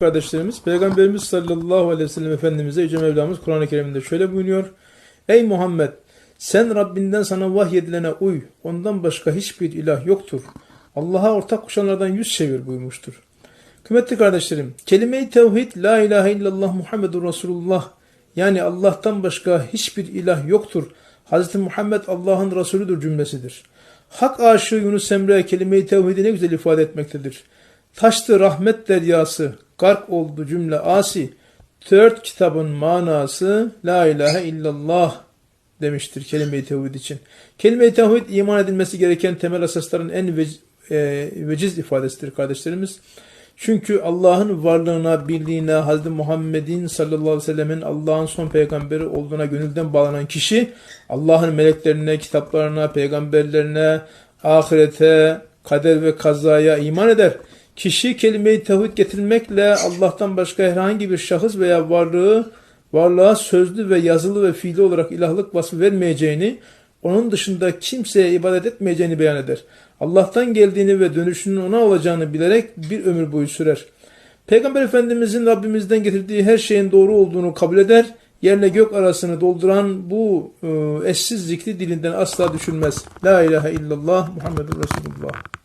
Kardeşlerimiz, Peygamberimiz sallallahu aleyhi ve sellem Efendimiz'e Yüce Mevlamız Kur'an-ı Kerim'de şöyle buyuruyor. Ey Muhammed! Sen Rabbinden sana vahyedilene uy. Ondan başka hiçbir ilah yoktur. Allah'a ortak koşanlardan yüz çevir buyurmuştur. Kıymetli kardeşlerim, kelime-i tevhid, la ilahe illallah Muhammedur Resulullah yani Allah'tan başka hiçbir ilah yoktur. Hz. Muhammed Allah'ın Resulüdür cümlesidir. Hak aşığı Yunus Emre kelime-i tevhidi ne güzel ifade etmektedir. Taştı rahmet deryası, gark oldu cümle asi. Dört kitabın manası la ilahe illallah demiştir kelime-i tevhid için. Kelime-i tevhid iman edilmesi gereken temel esasların en vec- e, veciz ifadesidir kardeşlerimiz. Çünkü Allah'ın varlığına, birliğine, Hazreti Muhammed'in sallallahu aleyhi ve sellemin Allah'ın son peygamberi olduğuna gönülden bağlanan kişi Allah'ın meleklerine, kitaplarına, peygamberlerine, ahirete, kader ve kazaya iman eder. Kişi kelime-i tevhid getirmekle Allah'tan başka herhangi bir şahıs veya varlığı varlığa sözlü ve yazılı ve fiili olarak ilahlık vasfı vermeyeceğini, onun dışında kimseye ibadet etmeyeceğini beyan eder. Allah'tan geldiğini ve dönüşünün ona olacağını bilerek bir ömür boyu sürer. Peygamber Efendimizin Rabbimizden getirdiği her şeyin doğru olduğunu kabul eder. Yerle gök arasını dolduran bu e, eşsiz zikri dilinden asla düşülmez. La ilahe illallah Muhammedur Resulullah.